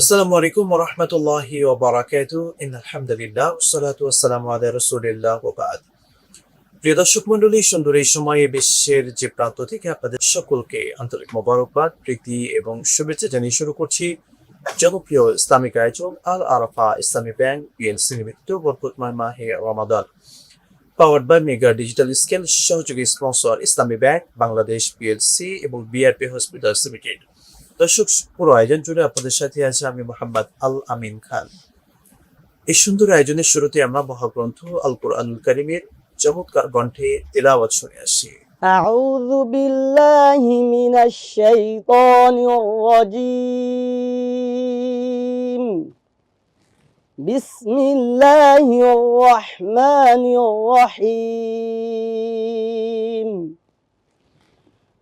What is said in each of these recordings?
আসসালামু আলাইকুম ওরহমতুল্লাহি ওবরাকাতু ইন আলহামদুলিল্লাহ সালাতু ওয়াসসালামু আলা রাসূলিল্লাহ ওয়া বাদ। প্রিয় দর্শক মণ্ডলী, সুন্দর এই সময়ে বিশ্বের যে প্রান্ত থেকে আপনাদের সকলকে আন্তরিক মোবারকবাদ, প্রীতি এবং শুভেচ্ছা জানিয়ে শুরু করছি জনপ্রিয় ইসলামিক আয়োজন আল আরাফা ইসলামী ব্যাংক পিএলসি নিমিত্ত বরকতময় মাহে রমাদান। Powered by mega digital scale, সহযোগী sponsor Islami bank, Bangladesh PLC এবং বিআরপি হসপিটালস লিমিটেড। দর্শক পুরো আয়োজন জুড়ে আপনাদের সাথে আছে আমি মোহাম্মদ আল আমিন খান এই সুন্দর আয়োজনের শুরুতে আমরা মহাগ্রন্থ আল কোরআনুল করিমের চমৎকার কণ্ঠে তেলাওয়াত শুনে আসি أعوذ بالله من الشيطان الرجيم بسم الله الرحمن الرحيم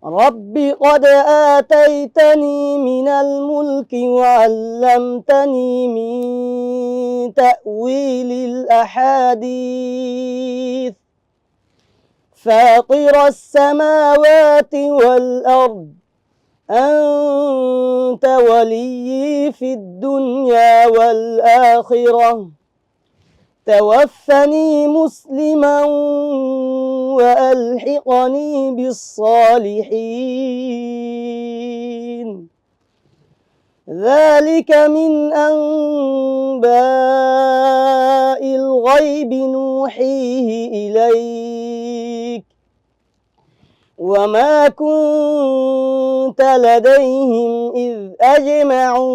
رب قد آتيتني من الملك وعلمتني من تأويل الأحاديث. فاطر السماوات والأرض. أنت ولي في الدنيا والآخرة. توفني مسلما وألحقني بالصالحين. ذلك من أنباء الغيب نوحيه إليك. وما كنت لديهم إذ أجمعوا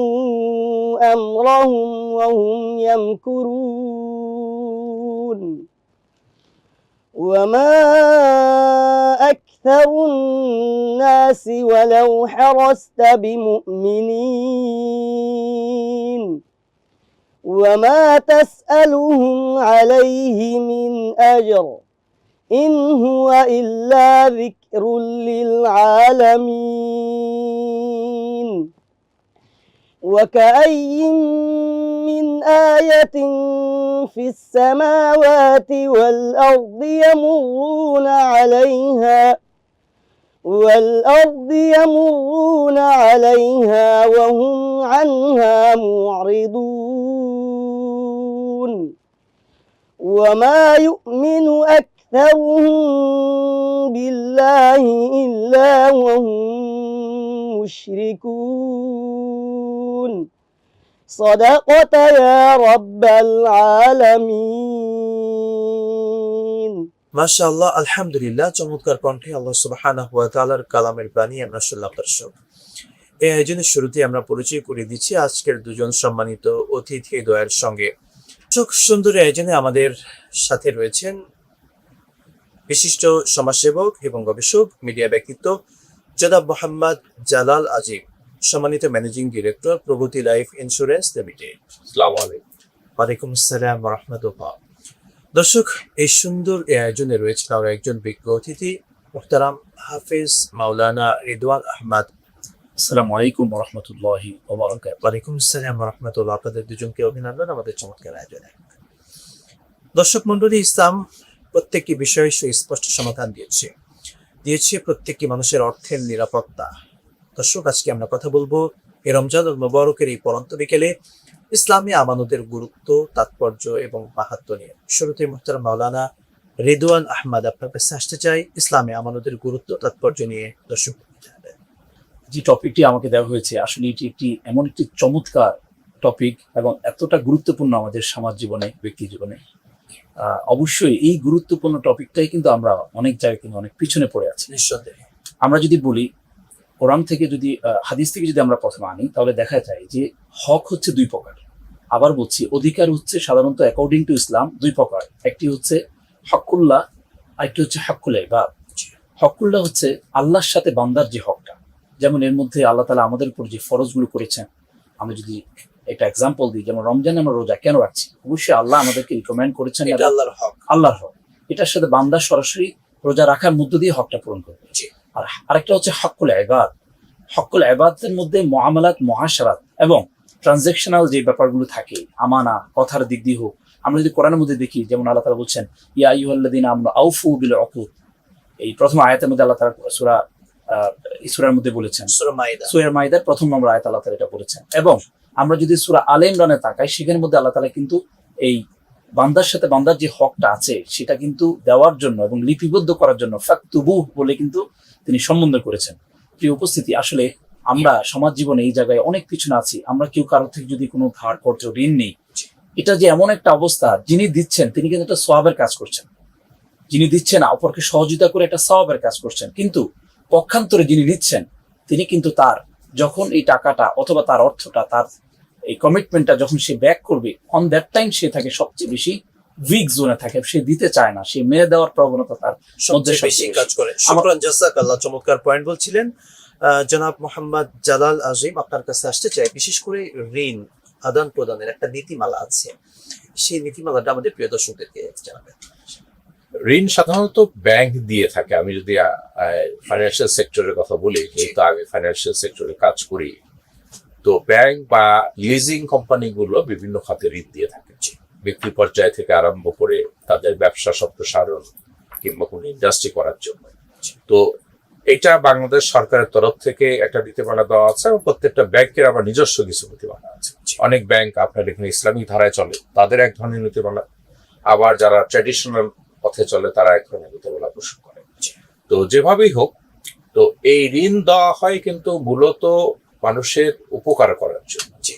أمرهم وهم يمكرون. وما أكثر الناس ولو حرصت بمؤمنين وما تسألهم عليه من أجر إن هو إلا ذكر للعالمين وكأي من آية في السماوات والأرض يمرون عليها والأرض يمرون عليها وهم عنها معرضون. وما يؤمن أكثرهم بالله إلا وهم مشركون. صدقت يا رب العالمين মাশাআল্লাহ আলহামদুলিল্লাহ চমৎকার কণ্ঠে আল্লাহ সুবহানাহু ওয়া তাআলার কালামের বাণী আমরা শুনলাম দর্শক এই আয়োজনের শুরুতে আমরা পরিচয় করে দিচ্ছি আজকের দুজন সম্মানিত অতিথি দয়ের সঙ্গে দর্শক সুন্দর এই আয়োজনে আমাদের সাথে রয়েছেন বিশিষ্ট সমাজসেবক এবং গবেষক মিডিয়া ব্যক্তিত্ব জনাব মোহাম্মদ জালাল আজিব সম্মানিত managing director Pragati life insurance limited আসসালামু আলাইকুম। ওয়ালাইকুম আসসালাম রহমতুল্লাহ দর্শক এই সুন্দর এই আয়োজনে রয়েছেন আরও একজন বিজ্ঞ অতিথি মুহতারাম হাফিজ মাওলানা রিদওয়ান আহমদ। আসসালামু আলাইকুম রহমতুল্লাহি ওয়ালাইকুম আসসালাম রহমতুল্লাহ আপনাদের দুজনকে অভিনন্দন আমাদের চমৎকার আয়োজনে। দর্শক মন্ডলী ইসলাম প্রত্যেকটি বিষয়ে সুস্পষ্ট সমাধান দিয়েছে। দিয়েছে প্রত্যেকটি মানুষের অর্থের নিরাপত্তা। দর্শক আজকে আমরা কথা বলব এই রমজান মোবারকের এই পরন্ত বিকেলে ইসলামী আমানতের গুরুত্ব তাৎপর্য এবং মাহাত্ম নিয়ে। শুরুতে মোহতারাম মাওলানা রিদওয়ান আহমদ আপনার কাছে আসতে চাই ইসলামী আমানতের গুরুত্ব তাৎপর্য নিয়ে দর্শক যে টপিকটি আমাকে দেওয়া হয়েছে আসলে এটি একটি এমন একটি চমৎকার টপিক এবং এতটা গুরুত্বপূর্ণ আমাদের সমাজ জীবনে ব্যক্তি জীবনে। আহ, অবশ্যই এই গুরুত্বপূর্ণ টপিকটাই কিন্তু আমরা অনেক জায়গায় কিন্তু অনেক পিছনে পড়ে আছি। নিঃসন্দেহে। আমরা যদি বলি কোরআন থেকে যদি হাদিস থেকে যদি আমরা প্রথমে আনি তাহলে দেখা যায় যে হক হচ্ছে দুই প্রকার। আবার বলছি অধিকার হচ্ছে সাধারণত অ্যাকর্ডিং টু ইসলাম দুই প্রকার। একটি হচ্ছে হকুল্লাহ আরেকটি হচ্ছে হকুল্লাহ বা হকুল্লাহ হচ্ছে আল্লাহর সাথে বান্দার যে হকটা। যেমন এর মধ্যে আল্লাহ তালা আমাদের উপর যে ফরজগুলো করেছেন আমরা যদি একটা এক্সাম্পল দিই যেমন রমজান আমরা রোজা কেন রাখছি? অবশ্যই আল্লাহ আমাদেরকে রিকমেন্ড করেছেন আল্লাহর হক। আল্লাহর হক। এটার সাথে বান্দা সরাসরি রোজা রাখার মধ্য দিয়ে হকটা পূরণ করবে। আর আরেকটা হচ্ছে হকুল এবাদ হকুল এবাদের মধ্যে মহামালাত মহাসারাত এবং ট্রানজেকশনাল যে ব্যাপারগুলো থাকে আমানা কথার দিক দিয়ে হোক আমরা যদি কোরআনের মধ্যে দেখি যেমন আল্লাহ তালা বলছেন ইয়া ইউহাল্লাদিন আমরা আউফু বিল অকুদ এই প্রথম আয়াতের মধ্যে আল্লাহ তালা সুরা আহ, এই মধ্যে বলেছেন। সূরা মাইদা সোয়ের মাইদার প্রথম আমরা আয়াত আল্লাহ তালা এটা বলেছেন। এবং আমরা যদি সুরা আলে ইমরানে তাকাই সেখানের মধ্যে আল্লাহ তালা কিন্তু এই বান্দার সাথে বান্দার যে হকটা আছে, সেটা কিন্তু দেওয়ার জন্য এবং লিপিবদ্ধ করার জন্য ফাকতুবু বলে কিন্তু তিনি সম্বন্ধ করেছেন। প্রিয় উপস্থিতি, আসলে আমরা সমাজ জীবনে এই জায়গায় অনেক কিছু না আছি। আমরা কেউ কারও থেকে যদি কোনো ধার, কর্জ, ঋণ নেই, এটা যে এমন একটা অবস্থা, যিনি দিচ্ছেন, তিনি কিন্তু একটা সওয়াবের কাজ করছেন। যিনি দিচ্ছেন, অপরকে সহযোগিতা করে একটা সওয়াবের কাজ করছেন। কিন্তু পক্ষান্তরে যিনি নিচ্ছেন, তিনি কিন্তু তার, যখন এই টাকাটা অথবা তার অর্থটা, তার এই কমিটমেন্টটা যখন সে ব্যাক করবে অন দ্যাট টাইম সে থাকে সবচেয়ে বেশি উইক জোনে থাকে। সে দিতে চায় না সে মেরে দেওয়ার প্রবণতা তার সবচেয়ে সবচেয়ে বেশি কাজ করে। শুক্রান জাসাক আল্লাহ চমৎকার পয়েন্ট বলছিলেন। আহ, জনাব মোহাম্মদ জালাল আজিম আপনার কাছে আসতে চাই। বিশেষ করে ঋণ আদান প্রদানের একটা নীতিমালা আছে। সেই নীতিমালাটা আমাদের প্রিয় দর্শকদেরকে জানাবেন। ঋণ সাধারণত ব্যাংক দিয়ে থাকে। আমি যদি ফাইন্যান্সিয়াল সেক্টরের কথা বলি যেহেতু আমি ফাইন্যান্সিয়াল সেক্টরে কাজ করি তো ব্যাংক বা লিজিং কোম্পানিগুলো বিভিন্ন খাতে ঋণ দিয়ে থাকে। ব্যক্তি পর্যায় থেকে আরম্ভ করে তাদের ব্যবসা সম্প্রসারণ কিংবা কোনো ইন্ডাস্ট্রি করার জন্য। তো এটা বাংলাদেশ সরকারের তরফ থেকে একটা নীতিমালা দেওয়া আছে এবং প্রত্যেকটা ব্যাংকের আবার নিজস্ব কিছু নীতিমালা আছে। অনেক ব্যাংক আপনার এখানে ইসলামিক ধারায় চলে, তাদের এক ধরনের নীতিমালা। আবার যারা ট্র্যাডিশনাল পথে চলে, তারা এক ধরনের নীতিমালা পোষণ করে। তো যেভাবেই হোক, তো এই ঋণ দেওয়া হয় কিন্তু মূলত মানুষের উপকার করার জন্য। যে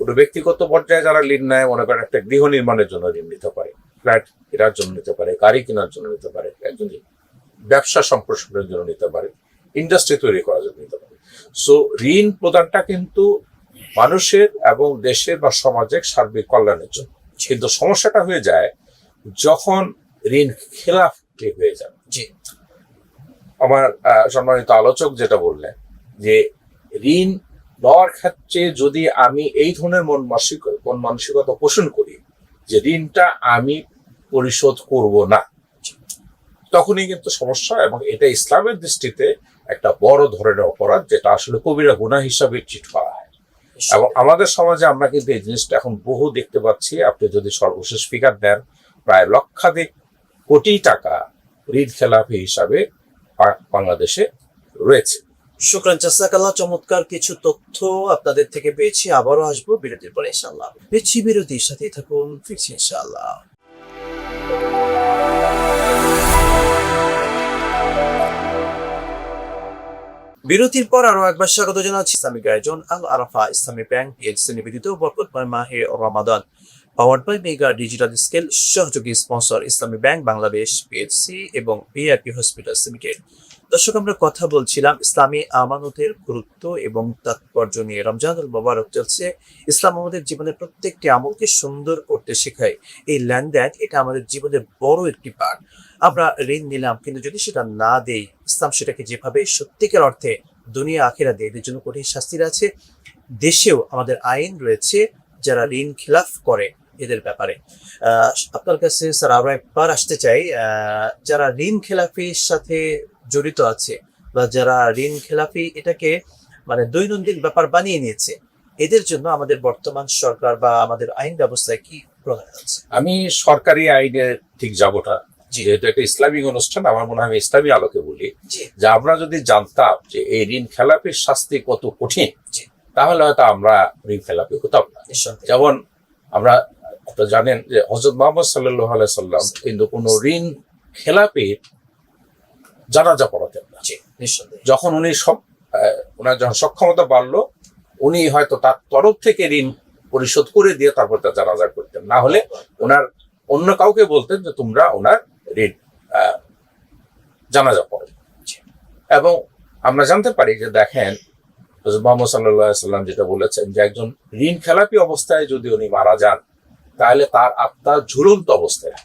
কোনো ব্যক্তিগত পর্যায়ে যারা ঋণ নেয় মনে করেন একটা গৃহ নির্মাণের জন্য ঋণ নিতে পারে ফ্ল্যাট কেনার জন্য নিতে পারে গাড়ি কেনার জন্য নিতে পারে একজন ব্যবসা সম্প্রসারণের জন্য নিতে পারে ইন্ডাস্ট্রি তৈরি করার জন্য নিতে পারে। সো ঋণ প্রদানটা কিন্তু মানুষের এবং দেশের বা সমাজের সার্বিক কল্যাণের জন্য। কিন্তু সমস্যাটা হয়ে যায় যখন ঋণ খেলাফ হয়ে যায়। জি। আমার সম্মানিত আলোচক যেটা বললেন যে ঋণ দেওয়ার ক্ষেত্রে যদি আমি এই ধরনের মন মানসিক মন মানসিকতা পোষণ করি যে ঋণটা আমি পরিশোধ করব না তখনই কিন্তু সমস্যা এবং এটা ইসলামের দৃষ্টিতে একটা বড় ধরনের অপরাধ যেটা আসলে কবিরা গুণা হিসাবে চিট করা হয়। এবং আমাদের সমাজে আমরা কিন্তু এই জিনিসটা এখন বহু দেখতে পাচ্ছি। আপনি যদি সর্বশেষ ফিগার দেন প্রায় লক্ষাধিক কোটি টাকা ঋণ খেলাপি হিসাবে বাংলাদেশে রয়েছে। শুক্রান আল্লাহ চমৎকার কিছু তথ্য আপনাদের থেকে পেয়েছি। আবারও আসব বিরতির পরে, ইনশাআল্লাহ। পেয়েছি বিরতির সাথেই থাকুন, ফিরছি ইনশাআল্লাহ। বিরতির পর আরও একবার স্বাগত জানাচ্ছি। ইসলামিক আয়োজন, আল আরাফা ইসলামী ব্যাংক পিএইচসি নিবেদিত বরকতময় মাহে রমাদান। Powered by mega digital scale সহযোগী sponsor, Islami bank, Bangladesh PHC এবং পিআরপি হসপিটাল লিমিটেড দর্শক, আমরা কথা বলছিলাম ইসলামী আমানতের গুরুত্ব এবং তাৎপর্য নিয়ে। রমজানুল মোবারক চলছে ইসলাম আমাদের জীবনের প্রত্যেকটি আমলকে সুন্দর করতে শেখায়। এই লেনদেন, এটা আমাদের জীবনের বড় একটি পার্ট আমরা ঋণ নিলাম, কিন্তু যদি সেটা না দেই, ইসলাম সেটাকে যেভাবে সত্যিকার অর্থে দুনিয়া আখেরা দেয়, এদের জন্য কঠিন শাস্তির আছে। দেশেও আমাদের আইন রয়েছে, যারা ঋণ খিলাফ করে এদের ব্যাপারে। আপনার কাছে স্যার আরও একবার আসতে চাই যারা ঋণ খেলাফির সাথে জড়িত আছে বা যারা ঋণ খেলাফি এটাকে মানে দৈনন্দিন ব্যাপার বানিয়ে নিয়েছে এদের জন্য আমাদের বর্তমান সরকার বা আমাদের আইন ব্যবস্থায় কি প্রধান আছে? আমি সরকারি আইনে ঠিক যাবোটা। যেহেতু একটা ইসলামিক অনুষ্ঠান আমার মনে হয় ইসলামী আলোকে বলি। যে আমরা যদি জানতাম যে এই ঋণ খেলাপির শাস্তি কত কঠিন তাহলে হয়তো আমরা ঋণ খেলাপি হতাম না। যেমন আমরা জানেন যে হজরত মোহাম্মদ সাল্লাহ সাল্লাম কিন্তু কোনো ঋণ খেলাপির জানাজা পড়াতেন না। যখন উনি সব ওনার যখন সক্ষমতা বাড়লো উনি হয়তো তার তরফ থেকে ঋণ পরিশোধ করে দিয়ে তারপর তার জানাজা করতেন। না হলে ওনার অন্য কাউকে বলতেন যে তোমরা ওনার ঋণ জানাজা পড়ো। এবং আমরা জানতে পারি যে দেখেন মোহাম্মদ সাল্লাহ সাল্লাম যেটা বলেছেন যে একজন ঋণ খেলাপি অবস্থায় যদি উনি মারা যান তাহলে তার আত্মা ঝুলন্ত অবস্থায়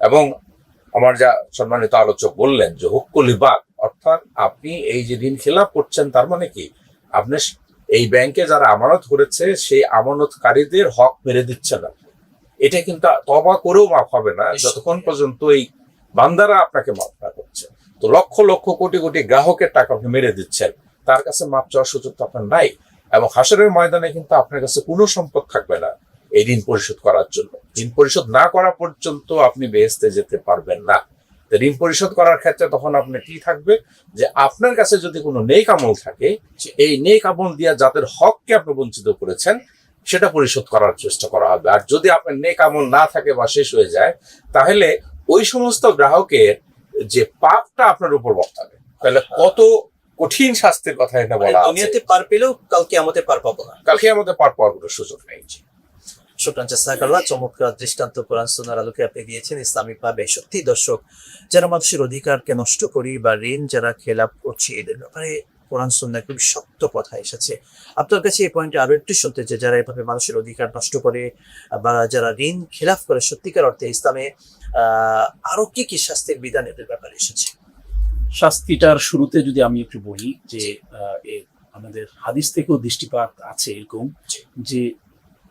এবং আমার যা সম্মানিত আলোচক বললেন যে হুক্কুলিবাগ অর্থাৎ আপনি এই যে ঋণ খেলাপ করছেন তার মানে কি? আপনি এই ব্যাংকে যারা আমানত করেছে সেই আমানতকারীদের হক মেরে দিচ্ছে না। এটা কিন্তু তবা করেও মাফ হবে না যতক্ষণ পর্যন্ত এই বান্দারা আপনাকে মাফ না করছে। তো লক্ষ লক্ষ কোটি কোটি গ্রাহকের টাকা আপনি মেরে দিচ্ছেন। তার কাছে মাপ চাওয়ার সুযোগ তো আপনার নাই। এবং হাসরের ময়দানে কিন্তু আপনার কাছে কোনো সম্পদ থাকবে না। এই ঋণ পরিশোধ করার জন্য। ঋণ পরিশোধ না করা পর্যন্ত আপনি বেহেস্তে যেতে পারবেন না। ঋণ পরিশোধ করার ক্ষেত্রে তখন আপনি কি থাকবে? যে আপনার কাছে যদি কোনো নেই আমল থাকে এই নেই আমল দিয়ে যাদের হককে আপনি বঞ্চিত করেছেন সেটা পরিশোধ করার চেষ্টা করা হবে। আর যদি আপনার নেক আমল না থাকে বা শেষ হয়ে যায় তাহলে ওই সমস্ত গ্রাহকের যে পাপটা আপনার উপর বর্তাবে। তাহলে কত কঠিন শাস্তির কথা এটা বলা দুনিয়াতে পার পেলেও কালকে আমাদের পার পাবো না। কালকে আমাদের পার পাওয়ার কোনো সুযোগ নেই। শুক্রান জাসাকাল্লাহ চমৎকার দৃষ্টান্ত কোরআন সোনার আলোকে আপনি দিয়েছেন ইসলামিক ভাবে সত্যি দর্শক যারা মানুষের অধিকারকে নষ্ট করি বা ঋণ যারা খেলাপ করছি এদের ব্যাপারে কোরআন সুন্নার খুবই শক্ত কথা এসেছে। আপনার কাছে এই পয়েন্টে আরও একটু শুনতে যে যারা এভাবে মানুষের অধিকার নষ্ট করে বা যারা ঋণ খেলাপ করে সত্যিকার অর্থে ইসলামে আহ আরও কি কি শাস্তির বিধান এদের ব্যাপারে এসেছে? শাস্তিটার শুরুতে যদি আমি একটু বলি যে আমাদের হাদিস থেকেও দৃষ্টিপাত আছে এরকম যে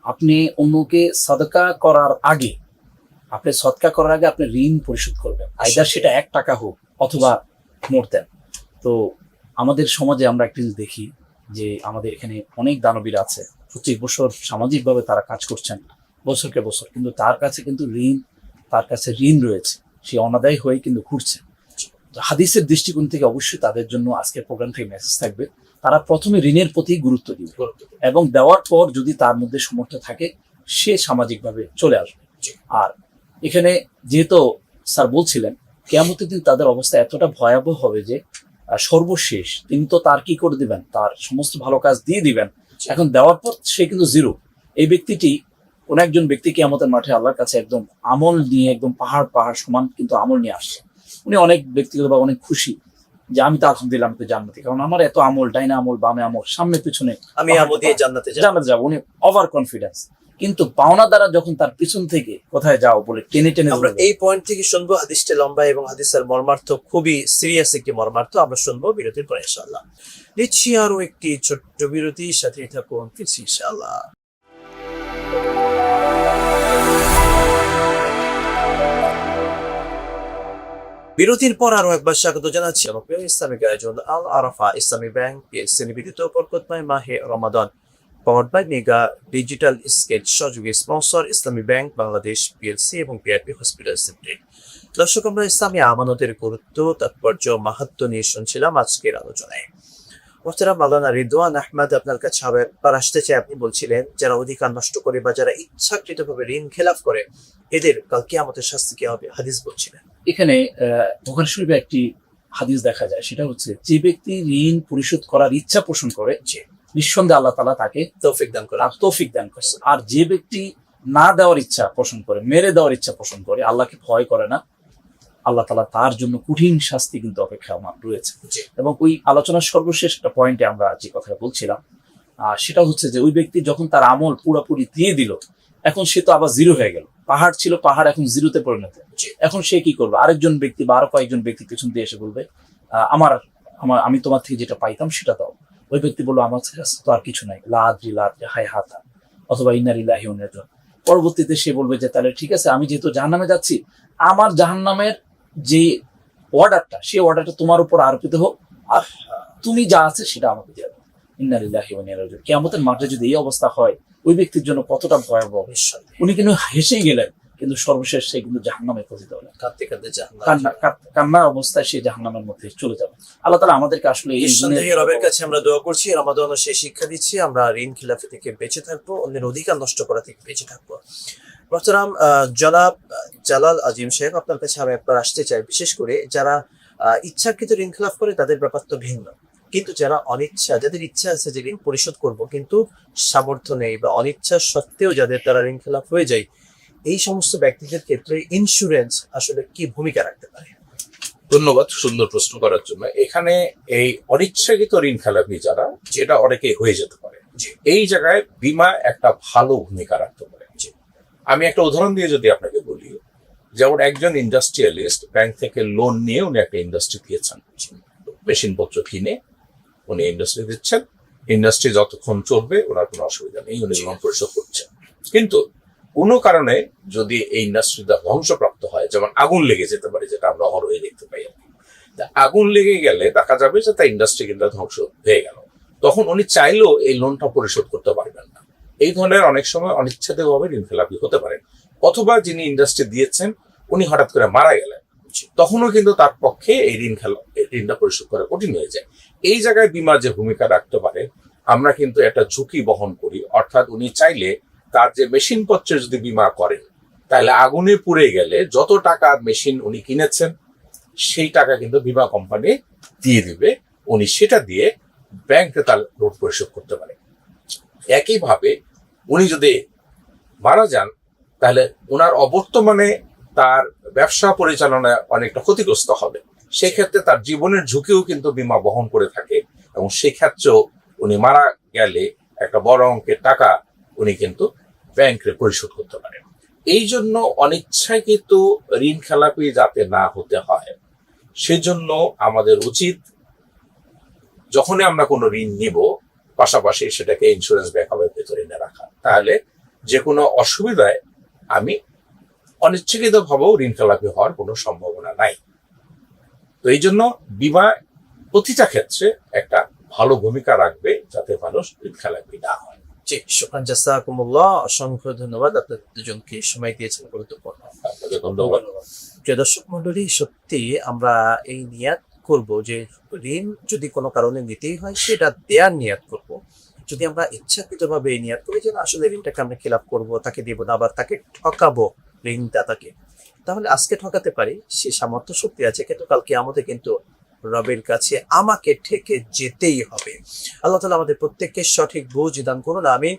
আপনি অন্যকে সদকা করার আগে আপনি সদকা করার আগে আপনি ঋণ পরিশোধ করবেন। আইদার সেটা এক টাকা হোক অথবা মোট দেন। তো আমাদের সমাজে আমরা একটা জিনিস দেখি যে আমাদের এখানে অনেক দানবীর আছে। প্রত্যেক বছর সামাজিকভাবে তারা কাজ করছেন বছরকে বছর। কিন্তু তার কাছে কিন্তু ঋণ তার কাছে ঋণ রয়েছে। সে অনাদায়ী হয়ে কিন্তু ঘুরছে। হাদিসের দৃষ্টিকোণ থেকে অবশ্যই তাদের জন্য আজকের প্রোগ্রাম থেকে মেসেজ থাকবে। তারা প্রথমে ঋণের প্রতি গুরুত্ব দিবে এবং দেওয়ার পর যদি তার মধ্যে সমর্থ থাকে সে সামাজিকভাবে চলে আসবে। আর এখানে যেহেতু স্যার বলছিলেন কেয়ামতের দিন তাদের অবস্থা এতটা ভয়াবহ হবে যে সর্বশেষ তিনি তো তার কি করে দিবেন? তার সমস্ত ভালো কাজ দিয়ে দিবেন। এখন দেওয়ার পর সে কিন্তু জিরো। এই ব্যক্তিটি কোন একজন ব্যক্তি কেয়ামতের মাঠে আল্লাহর কাছে একদম আমল নিয়ে একদম পাহাড় পাহাড় সমান কিন্তু আমল নিয়ে আসছে। উনি অনেক ব্যক্তিগত বা অনেক খুশি। যে আমি তো আলহামদুলিল্লাহ আমি তো জান্নাতি কারণ আমার এত আমল ডাইনা আমল বামে আমল সামনে পিছনে আমি আমো দিয়ে জান্নাতে জান্নাতে যাব উনি ওভার কনফিডেন্স কিন্তু পাওনা দ্বারা যখন তার পিছন থেকে কোথায় যাও বলে টেনে টেনে আমরা এই পয়েন্ট থেকে শুনব হাদিসটা লম্বা এবং হাদিসের মর্মার্থ খুবই সিরিয়াস একটি মর্মার্থ। আমরা শুনব বিরতির পরে ইনশাআল্লাহ। নিচ্ছি আরও একটি ছোট্ট বিরতি সাথে থাকুন ইনশাআল্লাহ। বিরতির পর আরও একবার স্বাগত জানাচ্ছি জনপ্রিয় ইসলামিক আয়োজন আল আরাফা ইসলামী ব্যাংক নিবেদিত বরকতময় মাহে Ramadan. Power by mega digital sketch সহযোগী sponsor Islami Bank, Bangladesh PLC এবং পিআরপি হসপিটাল লিমিটেড দর্শক, আমরা ইসলামী আমানতের গুরুত্ব, তাৎপর্য, মাহাত্ম নিয়ে শুনছিলাম আজকের আলোচনায়। মোহতারা মালানা রিদওয়ান আহমদ আপনার কাছে আবার আসতে চাই। আপনি বলছিলেন যারা অধিকার নষ্ট করে বা যারা ইচ্ছাকৃতভাবে ঋণ খেলাফ করে এদের কাল আমাদের শাস্তি কি হবে? হাদিস বলছিলেন। এখানে বুখারি শরীফে একটি হাদিস দেখা যায়। সেটা হচ্ছে যে ব্যক্তি ঋণ পরিশোধ করার ইচ্ছা পোষণ করে যে নিঃসন্দেহে আল্লাহ তালা তাকে তৌফিক দান করে তৌফিক দান করছে। আর যে ব্যক্তি না দেওয়ার ইচ্ছা পোষণ করে মেরে দেওয়ার ইচ্ছা পোষণ করে আল্লাহকে ভয় করে না আল্লাহ তালা তার জন্য কঠিন শাস্তি কিন্তু অপেক্ষা আমার রয়েছে। এবং ওই আলোচনার সর্বশেষ একটা পয়েন্টে আমরা যে কথাটা বলছিলাম সেটা হচ্ছে যে ওই ব্যক্তি যখন তার আমল পুরোপুরি দিয়ে দিল এখন সে তো আবার জিরো হয়ে গেল। পাহাড় ছিল পাহাড় এখন জিরোতে পরিণত। এখন সে কি করবে? আরেকজন ব্যক্তি বা আরও কয়েকজন ব্যক্তি পেছন দিয়ে এসে বলবে আহ, আমার আমার আমি তোমার থেকে যেটা পাইতাম সেটা দাও। ওই ব্যক্তি বলল আমার কাছে তো আর কিছু নাই। লাদ্রি লাদ্রি হাই হাতা। অথবা ইনারিল্লাহি পরবর্তীতে সে বলবে যে তাহলে ঠিক আছে আমি যেহেতু জাহান্নামে যাচ্ছি আমার জাহান্নামের যে অর্ডারটা সেই অর্ডারটা তোমার উপর আরোপিত হোক আর তুমি যা আছে সেটা আমাকে দিয়ে দাও। ইন্নারিল্লাহি ওয়া ইন্না ইলাইহি কিয়ামতের মাঠে যদি এই অবস্থা হয় ওই ব্যক্তির জন্য কতটা ভয়াবহ নিঃসন্দেহে উনি কিন্তু হেসেই গেলেন কিন্তু সর্বশেষ সে কিন্তু জাহান্নামে পতিত হলেন। কাঁদতে কাঁদতে কান্নার অবস্থায় সে জাহান্নামের মধ্যে চলে যাবে। আল্লাহ তালা আমাদেরকে আসলে রবের কাছে আমরা দোয়া করছি রমাদান সে শিক্ষা দিচ্ছি আমরা ঋণ খিলাফি থেকে বেঁচে থাকব অন্যের অধিকার নষ্ট করা থেকে বেঁচে থাকব। মোহতারাম জনাব জালাল আজিম সাহেব আপনার কাছে আমি একবার আসতে চাই বিশেষ করে যারা ইচ্ছাকৃত ঋণ খেলাফ করে তাদের ব্যাপার তো ভিন্ন কিন্তু যারা অনিচ্ছা যাদের ইচ্ছা আছে যে ঋণ পরিশোধ করব কিন্তু সামর্থ্য নেই বা অনিচ্ছা সত্ত্বেও যাদের তারা ঋণ খেলাফ হয়ে যায় এই সমস্ত ব্যক্তিদের ক্ষেত্রে ইন্স্যুরেন্স আসলে কি ভূমিকা রাখতে পারে ধন্যবাদ সুন্দর প্রশ্ন করার জন্য এখানে এই অনিচ্ছাকৃত ঋণ খেলাপি যারা যেটা অনেকে হয়ে যেতে পারে। এই জায়গায় বীমা একটা ভালো ভূমিকা রাখতে পারে। আমি একটা উদাহরণ দিয়ে যদি আপনাকে বলি, যেমন একজন ইন্ডাস্ট্রিয়ালিস্ট ব্যাংক থেকে লোন নিয়ে উনি একটা ইন্ডাস্ট্রি দিয়েছেন মেশিনপত্র কিনে উনি ইন্ডাস্ট্রি দিচ্ছেন। ইন্ডাস্ট্রি যতক্ষণ চলবে ওনার কোনো অসুবিধা নেই, উনি লোন পরিশোধ করছেন। কিন্তু কোনো কারণে যদি এই ইন্ডাস্ট্রিটা ধ্বংসপ্রাপ্ত হয়, যেমন আগুন লেগে যেতে পারে, যেটা আমরা অরয়ে দেখতে পাই আগুন লেগে গেলে দেখা যাবে যে তার ইন্ডাস্ট্রি কিন্তু ধ্বংস হয়ে গেল। তখন উনি চাইলেও এই লোনটা পরিশোধ করতে পারবেন না। এই ধরনের অনেক সময় অনিচ্ছাকৃতভাবে ঋণ খেলাপি হতে পারেন অথবা যিনি ইন্ডাস্ট্রি দিয়েছেন, উনি হঠাৎ করে মারা গেলেন। তখনও কিন্তু তার পক্ষে এই ঋণ খেলা ঋণটা পরিশোধ করা কঠিন হয়ে যায়। এই জায়গায় বিমা যে ভূমিকা রাখতে পারে, আমরা কিন্তু একটা ঝুঁকি বহন করি। অর্থাৎ উনি চাইলে তার যে মেশিন পত্রের যদি বিমা করেন, তাহলে আগুনে পুড়ে গেলে যত টাকা মেশিন উনি কিনেছেন, সেই টাকা কিন্তু বিমা কোম্পানি দিয়ে দিবে। উনি সেটা দিয়ে ব্যাংকে তার লোন পরিশোধ করতে পারে। একইভাবে উনি যদি মারা যান, তাহলে ওনার অবর্তমানে তার ব্যবসা পরিচালনায় অনেকটা ক্ষতিগ্রস্ত হবে। সেক্ষেত্রে তার জীবনের ঝুঁকিও কিন্তু বিমা বহন করে থাকে এবং সেক্ষেত্রেও উনি মারা গেলে একটা বড় অঙ্কের টাকা উনি কিন্তু ব্যাংকে পরিশোধ করতে পারেন। এই জন্য অনিচ্ছাকৃত ঋণ খেলাপি যাতে না হতে হয়, সেজন্য আমাদের উচিত যখনই আমরা কোনো ঋণ নিব, পাশাপাশি সেটাকে ইন্স্যুরেন্স ব্যাকআপের ভেতরে রাখা। তাহলে যে কোনো অসুবিধায় আমি অনিচ্ছাকৃত ভাবেও ঋণ খেলাপি হওয়ার কোনো সম্ভাবনা নাই। তো এই জন্য বিমা প্রতিটা ক্ষেত্রে একটা ভালো ভূমিকা রাখবে যাতে মানুষ ঋণ খেলাপি না হয়। জি শুক্রান জাসাকুমুল্লাহ অসংখ্য ধন্যবাদ। আপনাদের দুজনকে সময় দিয়েছেন গুরুত্বপূর্ণ। ধন্যবাদ। প্রিয় দর্শক মন্ডলী সত্যি আমরা এই নিয়াত করব যে ঋণ যদি কোনো কারণে নিতেই হয় সেটা দেয়ার নিয়াত করব। যদি আমরা ইচ্ছাকৃতভাবে এই করি যে আসলে ঋণটাকে আমরা খিলাপ করব, তাকে দিব না, আবার তাকে ঠকাবো ঋণদাতাকে, তাহলে আজকে ঠকাতে পারি। সে সামর্থ্য শক্তি আছে, কিন্তু কালকে আমাদের কিন্তু রবের কাছে আমাকে ঠেকে যেতেই হবে। আল্লাহ তালা আমাদের প্রত্যেককে সঠিক বুঝ দান করুন আমি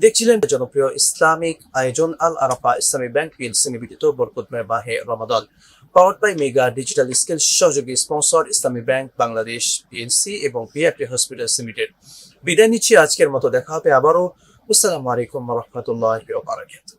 দেখছিলেন জনপ্রিয় ইসলামিক আয়োজন আল আরাফা ইসলামী ব্যাংক পিএলসি নিবেদিত বরকতময় বাহে Ramadan. Powered by mega digital skill সহযোগী sponsor Islami bank, Bangladesh PNC এবং পিআরটি হসপিটাল লিমিটেড বিদায় নিচ্ছি। আজকের মতো দেখা হবে আবারও। আসসালামু আলাইকুম রহমতুল্লাহ বারাকাতুহ।